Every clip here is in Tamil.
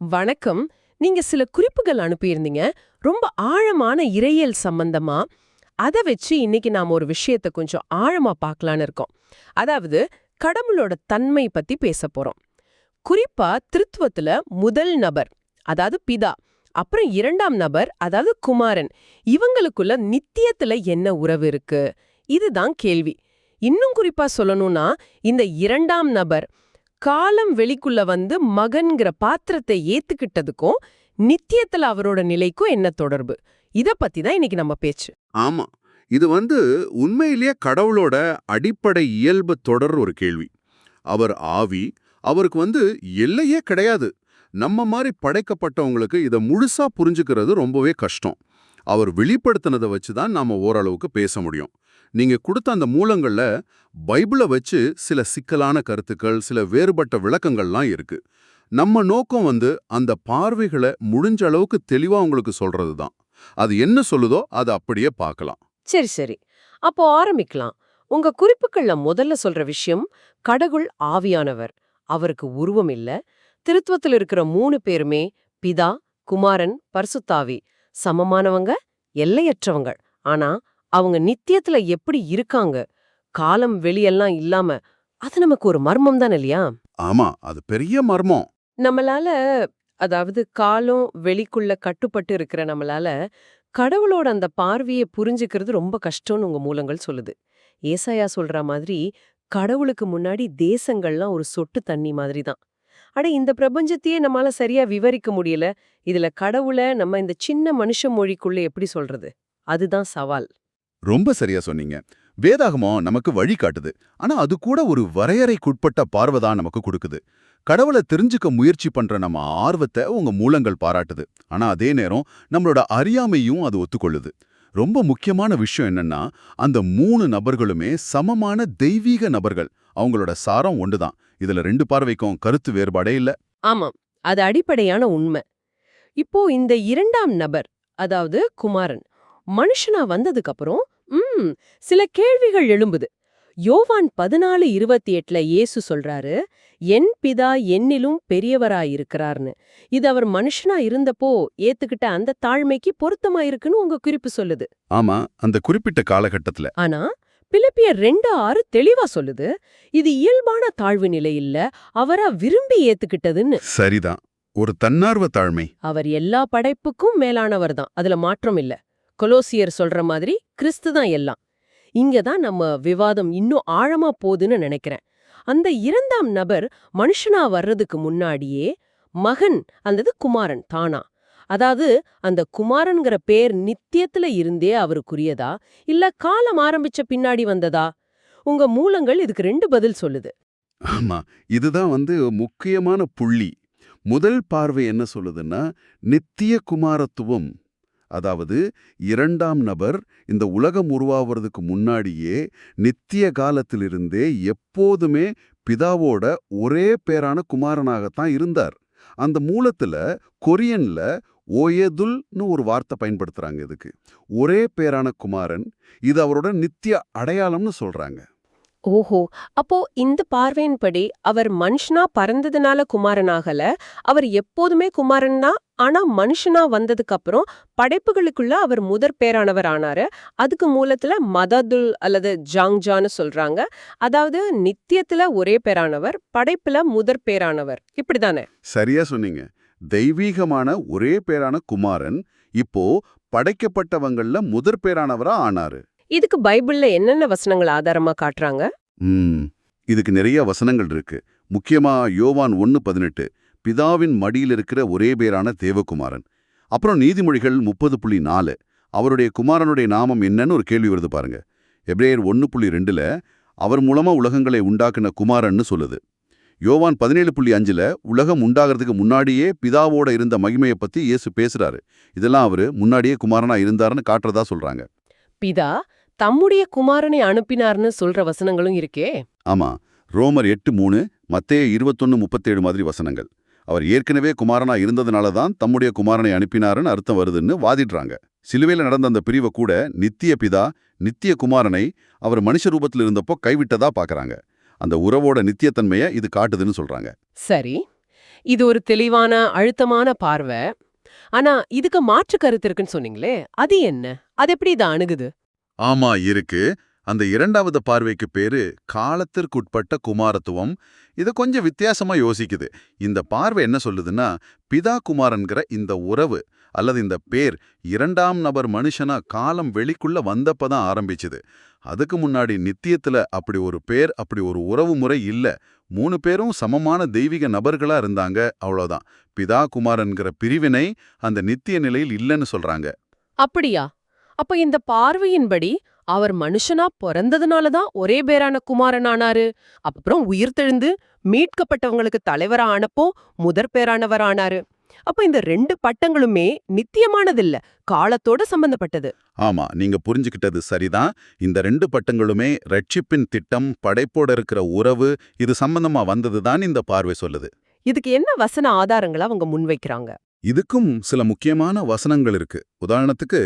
வணக்கம். நீங்க சில குறிப்புகள் அனுப்பியிருந்தீங்க. ரொம்ப ஆழமான இறையியல் சம்பந்தமா? அத வச்சு இன்னைக்கு நாம ஒரு விஷயத்த கொஞ்சம் ஆழமா பார்க்கலான்னு இருக்கோம். அதாவது கடவுளோட தன்மை பத்தி பேச போறோம். குறிப்பா திருத்துவத்துல முதல் நபர் அதாவது பிதா அப்புறம் இரண்டாம் நபர் அதாவது குமாரன் இவங்களுக்குள்ள நித்தியத்துல என்ன உறவு இருக்கு? இதுதான் கேள்வி. இன்னும் குறிப்பா சொல்லணும்னா இந்த இரண்டாம் நபர் காலம் வெளிக்குள்ள வந்து மகன்கிற பாத்திரத்தை ஏத்துக்கிட்டதுக்கும் நித்தியத்துல அவரோட நிலைக்கும் என்ன தொடர்பு? இத பத்தி தான் இன்னைக்கு நம்ம பேச்சு. ஆமா. இது வந்து உண்மையிலேயே கடவுளோட அடிப்படை இயல்பு தொடர் ஒரு கேள்வி. அவர் ஆவி அவருக்கு வந்து எல்லையே கிடையாது. நம்ம மாதிரி படைக்கப்பட்டவங்களுக்கு இதை முழுசா புரிஞ்சுக்கிறது ரொம்பவே கஷ்டம். அவர் வெளிப்படுத்தினதை வச்சு தான் நாம ஓரளவுக்கு பேச முடியும். நீங்க கொடுத்த அந்த மூலங்கள்ல பைபிளை வச்சு சில சிக்கலான கருத்துக்கள் சில வேறுபட்ட விளக்கங்கள்லாம் இருக்கு. நம்ம நோக்கம் வந்து அந்த பார்வைகளை முடிஞ்ச அளவுக்கு தெளிவா உங்களுக்கு சொல்றது தான் அது என்ன சொல்லுதோ அதை அப்படியே பார்க்கலாம். சரி சரி. அப்போ ஆரம்பிக்கலாம். உங்க குறிப்புகள்ல முதல்ல சொல்ற விஷயம் கடவுள் ஆவியானவர். அவருக்கு உருவம் இல்ல. திருத்துவத்தில் இருக்கிற மூணு பேருமே பிதா குமாரன் பர்சுத்தாவி. சமமானவங்க எல்லையற்றவங்க. ஆனா அவங்க நித்தியத்துல எப்படி இருக்காங்க? காலம் வெளியெல்லாம் இல்லாம அது நமக்கு ஒரு மர்மம் தான் இல்லையா? ஆமா அது பெரிய மர்மம். நம்மளால அதாவது காலம் வெளிக்குள்ள கட்டுப்பட்டு இருக்கிற நம்மளால கடவுளோட அந்த பார்வையை புரிஞ்சுக்கிறது ரொம்ப கஷ்டம்னு உங்க மூலங்கள் சொல்லுது. ஏசாயா சொல்ற மாதிரி கடவுளுக்கு முன்னாடி தேசங்கள்லாம் ஒரு சொட்டு தண்ணி மாதிரி தான். அட இந்த பிரபஞ்சத்தையே நம்மால சரியா விவரிக்க முடியல. இதுல கடவுளை நம்ம இந்த சின்ன மனுஷ மொழிக்குள்ள எப்படி சொல்றது? அதுதான் சவால். ரொம்ப சரியா சொன்னீங்க. வேதாகமம் நமக்கு வழி காட்டுது. ஆனா அது கூட ஒரு வரையறைக்குட்பட்ட பார்வை தான் நமக்கு கொடுக்குது. கடவுளை தெரிஞ்சுக்க முயற்சி பண்ற நம்ம ஆர்வத்தை உங்க மூலங்கள் பாராட்டுது. ஆனா அதே நேரம் நம்மளோட அறியாமையும் அது ஒத்துக்கொள்ளுது. ரொம்ப முக்கியமான விஷயம் என்னன்னா அந்த மூணு நபர்களுமே சமமான தெய்வீக நபர்கள். அவங்களோட சாரம் ஒன்றுதான் இதுல ரெண்டு பார்வைக்கும் கருத்து வேறுபாடே இல்ல. ஆமாம். அது அடிப்படையான உண்மை. இப்போ இந்த இரண்டாம் நபர் அதாவது குமாரன் மனுஷனா வந்ததுக்கு அப்புறம் ம் சில கேள்விகள் எழும்புது. யோவான் பதினாலு இருபத்தி எட்டுல இயேசு சொல்றாரு என் பிதா என்னிலும் பெரியவராயிருக்கிறார்னு. இது அவர் மனுஷனா இருந்தப்போ ஏத்துக்கிட்ட அந்த தாழ்மைக்கு பொருத்தமா இருக்குன்னு உங்க குறிப்பு சொல்லுது. ஆமா அந்த குறிப்பிட்ட காலகட்டத்துல. ஆனா பிலிப்பியர் ரெண்டு ஆறு தெளிவா சொல்லுது இது இயல்பான தாழ்வு நிலை இல்ல அவரா விரும்பி ஏத்துக்கிட்டதுன்னு. சரிதான். ஒரு தன்னார்வ தாழ்மை. அவர் எல்லா படைப்புக்கும் மேலானவர் தான் அதுல மாற்றம் இல்ல. கொலோசியர் சொல்ற மாதிரி கிறிஸ்து தான் எல்லாம். இங்க தான் நம்ம விவாதம் இன்னும் ஆழமா போகுதுன்னு நினைக்கிறேன். அந்த இரண்டாம் நபர் மனுஷனா வர்றதுக்கு முன்னாடியே மகன் அந்தது குமாரன் தானா? அதாவது அந்த குமாரன்கிற பேர் நித்தியத்துல இருந்தே அவருக்குரியதா? இல்ல காலம் ஆரம்பிச்ச பின்னாடி வந்ததா? உங்க மூலங்கள் இதுக்கு ரெண்டு பதில் சொல்லுது. ஆமா இதுதான் வந்து முக்கியமான புள்ளி. முதல் பார்வை என்ன சொல்லுதுன்னா நித்திய குமாரத்துவம். அதாவது இரண்டாம் நபர் இந்த உலகம் உருவாவதுக்கு முன்னாடியே நித்திய காலத்திலிருந்தே எப்போதுமே பிதாவோட ஒரே பேரான குமாரனாகத்தான் இருந்தார். அந்த மூலத்துல கொரியன்ல ஓயதுல்னு ஒரு வார்த்தை பயன்படுத்துறாங்க இதுக்கு. ஒரே பேரான குமாரன் இது அவரோட நித்திய அடையாளம்னு சொல்றாங்க. ஓஹோ அப்போ இந்த பார்வையின்படி அவர் மனுஷனா பறந்ததுனால குமாரனாகல? அவர் எப்போதுமே குமாரன் தான் ஆனா மனுஷனா வந்ததுக்கு அப்புறம் படைப்புகளுக்குள்ள அவர் முதற் பேரானவர் ஆனாரு. அதுக்கு மூலத்துல மததுல் அல்லது ஜாங்ஜான்னு சொல்றாங்க. அதாவது நித்தியத்துல ஒரே பேரானவர் படைப்புல முதற் பேரானவர். இப்படிதானே? சரியா சொன்னீங்க. தெய்வீகமான ஒரே பேரான குமாரன் இப்போ படைக்கப்பட்டவங்கள்ல முதற் பேரானவரா ஆனாரு. இதுக்கு பைபிள்ல என்னென்ன வசனங்கள் ஆதாரமா காட்டுறாங்க? இதுக்கு நிறைய வசனங்கள் இருக்கு. முக்கியமா யோவான் ஒன்னு பதினெட்டு பிதாவின் மடியில் இருக்கிற ஒரே பேரான தேவகுமாரன். அப்புறம் நீதிமொழிகள் முப்பது புள்ளி நாலு அவருடைய குமாரனுடைய நாமம் என்னன்னு ஒரு கேள்வி வருது பாருங்க. எப்ரேயர் ஒன்னு புள்ளி ரெண்டுல அவர் மூலமா உலகங்களை உண்டாக்குன குமாரன்னு சொல்லுது. யோவான் பதினேழு புள்ளி அஞ்சுல உலகம் உண்டாகிறதுக்கு முன்னாடியே பிதாவோட இருந்த மகிமையை பத்தி இயேசு பேசுறாரு. இதெல்லாம் அவரு முன்னாடியே குமாரனா இருந்தாருன்னு காட்டுறதா சொல்றாங்க. பிதா தம்முடைய குமாரனை அனுப்பினார்னு சொல்ற வசனங்களும் இருக்கே. ஆமா ரோமர் எட்டு மூணு மத்தேய இருபத்தொன்னு முப்பத்தேழு மாதிரி வசனங்கள். அவர் ஏற்கனவே குமாரனா இருந்ததுனால தான் தம்முடைய குமாரனை அனுப்பினாருன்னு அர்த்தம் வருதுன்னு வாதிடுறாங்க. சிலுவையில் நடந்த அந்த பிரிவை கூட நித்திய பிதா நித்திய குமாரனை அவர் மனுஷ ரூபத்தில் இருந்தப்போ கைவிட்டதா பார்க்கறாங்க அந்த உறவோட நித்தியத்தன்மையை இது காட்டுதுன்னு சொல்றாங்க. சரி இது ஒரு தெளிவான அழுத்தமான பார்வை. ஆனா இதுக்கு மாற்று கருத்து இருக்குன்னு சொன்னீங்களே அது என்ன? அது எப்படி இதை அணுகுது? ஆமா இருக்கு. அந்த இரண்டாவது பார்வைக்கு பேரு காலத்திற்குட்பட்ட குமாரத்துவம். இதை கொஞ்சம் வித்தியாசமா யோசிக்குது. இந்த பார்வை என்ன சொல்லுதுன்னா பிதா குமாரன்கிற இந்த உறவு அல்லது இந்த பேர் இரண்டாம் நபர் மனுஷனா காலம் வெளிக்குள்ள வந்தப்பதான் ஆரம்பிச்சுது. அதுக்கு முன்னாடி நித்தியத்துல அப்படி ஒரு பேர் அப்படி ஒரு உறவு முறை இல்ல. மூணு பேரும் சமமான தெய்வீக நபர்களா இருந்தாங்க அவ்வளோதான் பிதா குமாரன்கிற பிரிவினை அந்த நித்திய நிலையில் இல்லைன்னு சொல்றாங்க. அப்படியா? அப்ப இந்த பார்வையின்படி அவர் மனுஷனா பிறந்ததுனால தான் ஒரே பேரான குமாரன் ஆனாரு அப்புறம் உயிர்த்தெழுந்து மீட்கப்பட்டவங்களுக்கு தலைவரா ஆனப்போ முதற் பேரானவர் ஆனாரு. அப்ப இந்த ரெண்டு பட்டங்களுமே நித்தியமானதில்ல காலத்தோட சம்பந்தப்பட்டது. ஆமா நீங்க புரிஞ்சுக்கிட்டது சரிதான். இந்த ரெண்டு பட்டங்களுமே ரட்சிப்பின் திட்டம் படைப்போட இருக்கிற உறவு இது சம்பந்தமா வந்ததுதான் இந்த பார்வை சொல்லுது. இதுக்கு என்ன வசன ஆதாரங்களை அவங்க முன்வைக்கிறாங்க? இதுக்கும் சில முக்கியமான வசனங்கள் இருக்கு. உதாரணத்துக்கு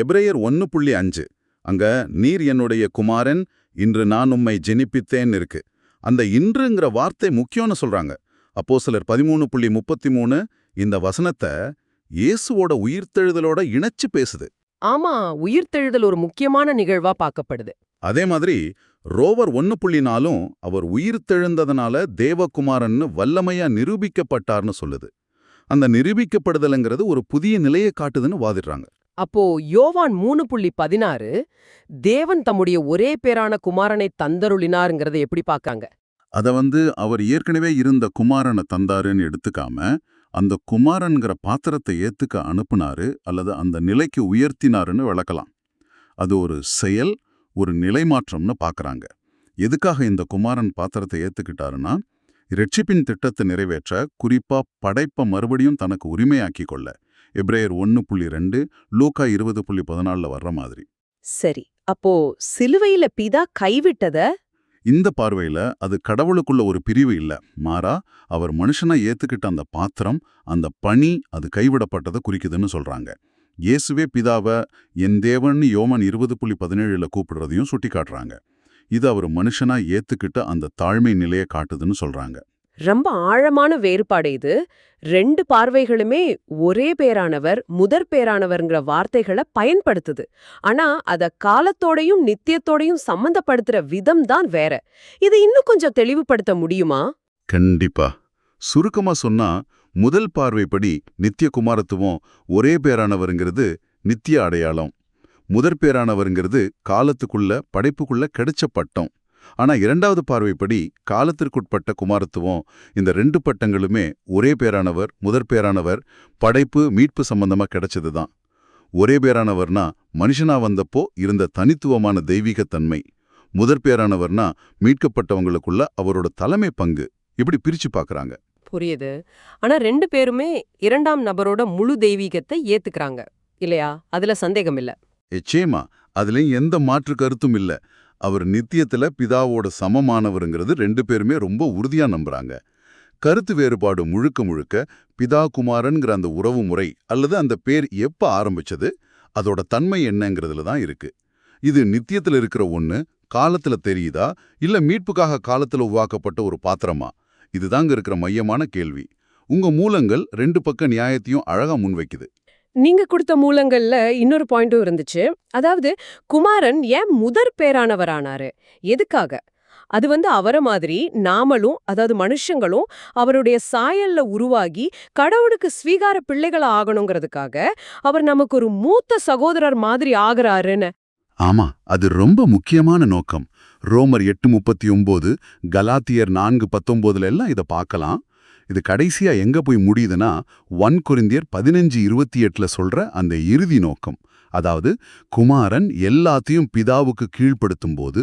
எபிரேயர் ஒன்னு புள்ளி அஞ்சு. அங்க நீர் என்னுடைய குமாரன் இன்று நான் உம்மை ஜெனிப்பித்தேன் இருக்கு. அந்த இன்றுங்கிற வார்த்தை முக்கியம்னு சொல்றாங்க. அப்போ சிலர் பதிமூணு புள்ளி முப்பத்தி மூணு இந்த வசனத்தை இயேசுவோட உயிர்த்தெழுதலோட இணைச்சு பேசுது. ஆமா உயிர்த்தெழுதல் ஒரு முக்கியமான நிகழ்வா பார்க்கப்படுது. அதே மாதிரி ரோவர் ஒன்னு புள்ளி நாலும் அவர் உயிர்த்தெழுந்ததனால தேவகுமாரன்னு வல்லமையா நிரூபிக்கப்பட்டார்னு சொல்லுது. அந்த நிரூபிக்கப்படுதலுங்கிறது ஒரு புதிய நிலையை காட்டுதுன்னு வாதிடுறாங்க. அப்போ யோவான் மூணு புள்ளி பதினாறு தேவன் தம்முடைய ஒரே பேரான குமாரனை தந்தருளினாருங்கிறத எப்படி பார்க்காங்க அத வந்து அவர் ஏற்கனவே இருந்த குமாரனை தந்தாருன்னு எடுத்துக்காம அந்த குமாரன்கிற பாத்திரத்தை ஏத்துக்க அனுப்புனாரு அல்லது அந்த நிலைக்கு உயர்த்தினாருன்னு விளக்கலாம். அது ஒரு செயல் ஒரு நிலை மாற்றம்னு பார்க்கறாங்க. எதுக்காக இந்த குமாரன் பாத்திரத்தை ஏத்துக்கிட்டாருன்னா இரட்சிப்பின் திட்டத்தை நிறைவேற்ற குறிப்பா படைப்ப மறுபடியும் தனக்கு உரிமையாக்கி கொள்ள. எப்ரேயர் ஒன்னு புள்ளி ரெண்டு லூக்கா இருபது புள்ளி பதினாலுல வர்ற மாதிரி. சரி. அப்போ சிலுவையில பிதா கைவிட்டத? இந்த பார்வையில அது கடவுளுக்குள்ள ஒரு பிரிவு இல்ல. மாறா அவர் மனுஷனா ஏத்துக்கிட்ட அந்த பாத்திரம் அந்த பணி அது கைவிடப்பட்டதை குறிக்குதுன்னு சொல்றாங்க. இயேசுவே பிதாவ என் தேவன்னு யோமன் இருபது புள்ளி பதினேழுல கூப்பிடுறதையும் சுட்டி காட்டுறாங்க இது அவர் மனுஷனா ஏத்துக்கிட்ட அந்த தாழ்மை நிலையை காட்டுதுன்னு சொல்றாங்க. ரொம்ப ஆழமான வேறுபாடு இது. ரெண்டு பார்வைகளுமே ஒரே பேரானவர் முதற் பேரானவர்ங்கிற வார்த்தைகளை பயன்படுத்துது. ஆனா அத காலத்தோடையும் நித்தியத்தோடையும் சம்பந்தப்படுத்துற விதம் தான் வேற. இது இன்னும் கொஞ்சம் தெளிவுபடுத்த முடியுமா? கண்டிப்பா. சுருக்கமா சொன்னா முதல் பார்வைப்படி நித்திய குமாரத்துவம் ஒரே பேரானவருங்கிறது நித்திய அடையாளம். முதற் பேரானவருங்கிறது காலத்துக்குள்ள படைப்புக்குள்ள கிடைச்ச பட்டம். ஆனா இரண்டாவது பார்வைப்படி காலத்திற்குட்பட்ட குமாரத்துவம் இந்த ரெண்டு பட்டங்களுமே ஒரே பேரானவர் முதற் பேரானவர் படைப்பு மீட்பு சம்பந்தமா கிடைச்சதுதான். ஒரே பேரானவர்னா மனுஷனா வந்தப்போ இருந்த தனித்துவமான தெய்வீகத்தன்மை. முதற் பேரானவர்னா மீட்கப்பட்டவங்களுக்குள்ள அவரோட தலைமை பங்கு. இப்படி பிரிச்சு பார்க்கறாங்க புரியுது. ஆனா ரெண்டு பேருமே இரண்டாம் நபரோட முழு தெய்வீகத்தை ஏத்துக்கறாங்க. இல்லையா? அதுல சந்தேகம் இல்ல நிச்சயமா. அதுலயும் எந்த மாற்று கருத்தும் இல்ல. அவர் நித்தியத்துல பிதாவோட சமமானவருங்கிறது ரெண்டு பேருமே ரொம்ப உறுதியா நம்புறாங்க. கருத்து வேறுபாடு முழுக்க முழுக்க பிதா குமாரன்கிற அந்த உறவு முறை அல்லது அந்த பேர் எப்ப ஆரம்பிச்சது அதோட தன்மை என்னங்கிறதுல தான் இருக்கு. இது நித்தியத்துல இருக்கிற ஒன்று காலத்துல தெரியுதா இல்ல மீட்புக்காக காலத்துல உருவாக்கப்பட்ட ஒரு பாத்திரமா? இதுதாங்க இருக்கிற மையமான கேள்வி. உங்க மூலங்கள் ரெண்டு பக்க நியாயத்தையும் அழகா முன்வைக்குது. நீங்க கொடுத்த மூலங்கள்ல இன்னொரு பாயிண்டும் இருந்துச்சு. அதாவது குமாரன் ஏன் முதற் பேரானவரானாரு? எதுக்காக? அது வந்து அவர மாதிரி நாமளும் அதாவது மனுஷங்களும் அவருடைய சாயல்ல உருவாகி கடவுளுக்கு ஸ்வீகார பிள்ளைகள் ஆகணுங்கிறதுக்காக அவர் நமக்கு ஒரு மூத்த சகோதரர் மாதிரி ஆகிறாருன்னு. ஆமா அது ரொம்ப முக்கியமான நோக்கம். ரோமர் எட்டு முப்பத்தி ஒன்பது கலாத்தியர் நான்கு பத்தொன்பதுல எல்லாம் இதை பார்க்கலாம். இது கடைசியா எங்க போய் முடியுதுன்னா ஒன் கொரிந்தியர் பதினஞ்சு இருபத்தி எட்டுல சொல்ற அந்த இறுதி நோக்கம். அதாவது குமாரன் எல்லாத்தையும் பிதாவுக்கு கீழ்ப்படுத்தும் போது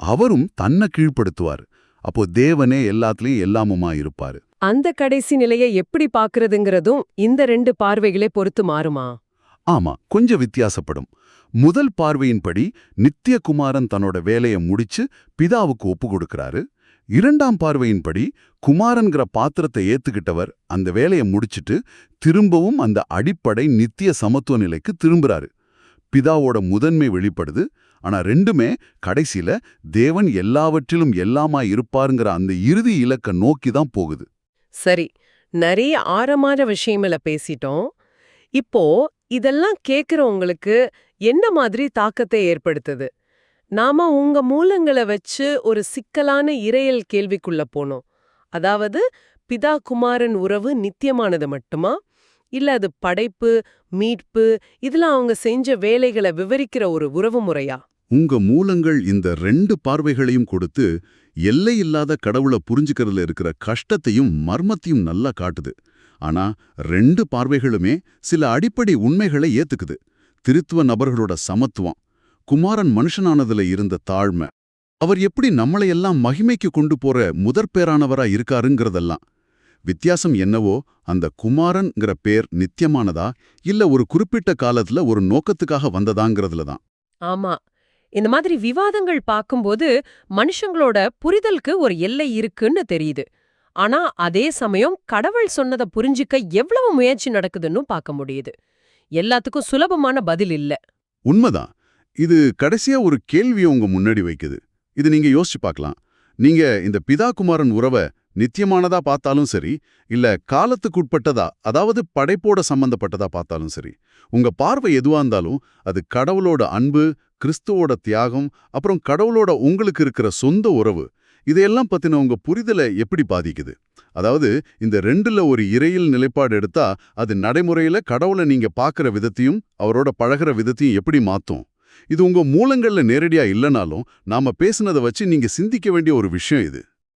அவரும் தன்னை கீழ்ப்படுத்துவார். அப்போ தேவனே எல்லாத்துலயும் எல்லாமுமா இருப்பாரு. அந்த கடைசி நிலையை எப்படி பாக்குறதுங்கிறதும் இந்த ரெண்டு பார்வைகளே பொறுத்து மாறுமா? ஆமா கொஞ்சம் வித்தியாசப்படும். முதல் பார்வையின்படி நித்தியகுமாரன் தன்னோட வேலையை முடிச்சு பிதாவுக்கு ஒப்பு கொடுக்கறாரு. இரண்டாம் பார்வையின்படி குமாரன்கிற பாத்திரத்தை ஏத்துக்கிட்டவர் அந்த வேலையை முடிச்சிட்டு திரும்பவும் அந்த அடிப்படை நித்திய சமத்துவ நிலைக்கு திரும்புறாரு. பிதாவோட முதன்மை வெளிப்படுது. ஆனா ரெண்டுமே கடைசியில தேவன் எல்லாவற்றிலும் எல்லாமா இருப்பாருங்கிற அந்த இறுதி இலக்க நோக்கி தான் போகுது. சரி நிறைய ஆரமான விஷயங்கள பேசிட்டோம். இப்போ இதெல்லாம் கேக்குறவங்களுக்கு என்ன மாதிரி தாக்கத்தை ஏற்படுத்துது? நாம உங்க மூலங்களை வச்சு ஒரு சிக்கலான இறையல் கேள்விக்குள்ள போனோம். அதாவது பிதா குமாரன் உறவு நித்தியமானது மட்டுமா? இல்ல அது படைப்பு மீட்பு இதுல அவங்க செஞ்ச வேலைகளை விவரிக்கிற ஒரு உறவு முறையா? உங்க மூலங்கள் இந்த ரெண்டு பார்வைகளையும் கொடுத்து எல்லை இல்லாத கடவுளை புரிஞ்சுக்கிறதுல இருக்கிற கஷ்டத்தையும் மர்மத்தையும் நல்லா காட்டுது. ஆனா ரெண்டு பார்வைகளுமே சில அடிப்படை உண்மைகளை ஏத்துக்குது. திருத்துவ நபர்களோட சமத்துவம் குமாரன் மனுஷனானதுல இருந்த தாழ்மை. அவர் எப்படி நம்மளையெல்லாம் மகிமைக்கு கொண்டு போற முதற்பேரானவரா இருக்காருங்கிறதெல்லாம். வித்தியாசம் என்னவோ அந்த குமாரன்ங்கிற பேர் நித்தியமானதா இல்ல ஒரு குறிப்பிட்ட காலத்துல ஒரு நோக்கத்துக்காக வந்ததாங்கிறதுல தான்? ஆமா. இந்த மாதிரி விவாதங்கள் பார்க்கும்போது மனுஷங்களோட புரிதலுக்கு ஒரு எல்லை இருக்குன்னு தெரியுது. ஆனா அதே சமயம் கடவுள் சொன்னதை புரிஞ்சிக்க எவ்வளவு முயற்சி நடக்குதுன்னு பார்க்க முடியுது. எல்லாத்துக்கும் சுலபமான பதில் இல்ல. உண்மைதான். இது கடைசியா ஒரு கேள்வியை உங்க முன்னாடி வைக்குது. இது நீங்க யோசிச்சு பார்க்கலாம். நீங்க இந்த பிதா குமாரன் உறவை நித்தியமானதா பார்த்தாலும் சரி இல்ல காலத்துக்குட்பட்டதா அதாவது படைப்போட சம்பந்தப்பட்டதா பார்த்தாலும் சரி உங்க பார்வை எதுவா இருந்தாலும் அது கடவுளோட அன்பு கிறிஸ்துவோட தியாகம் அப்புறம் கடவுளோட உங்களுக்கு இருக்கிற சொந்த உறவு இதையெல்லாம் பத்தின உங்க புரிதலை எப்படி பாதிக்குது? அதாவது இந்த ரெண்டுல ஒரு இறையில் நிலைப்பாடு எடுத்தா அது நடைமுறையில கடவுளை நீங்க பார்க்குற விதத்தையும் அவரோட பழகுற விதத்தையும் எப்படி மாத்தும்? இது உங்க மூலங்கள்ல நேரடியா இல்லனாலும் நாம பேசுனதை வச்சு நீங்க சிந்திக்க வேண்டிய ஒரு விஷயம் இது.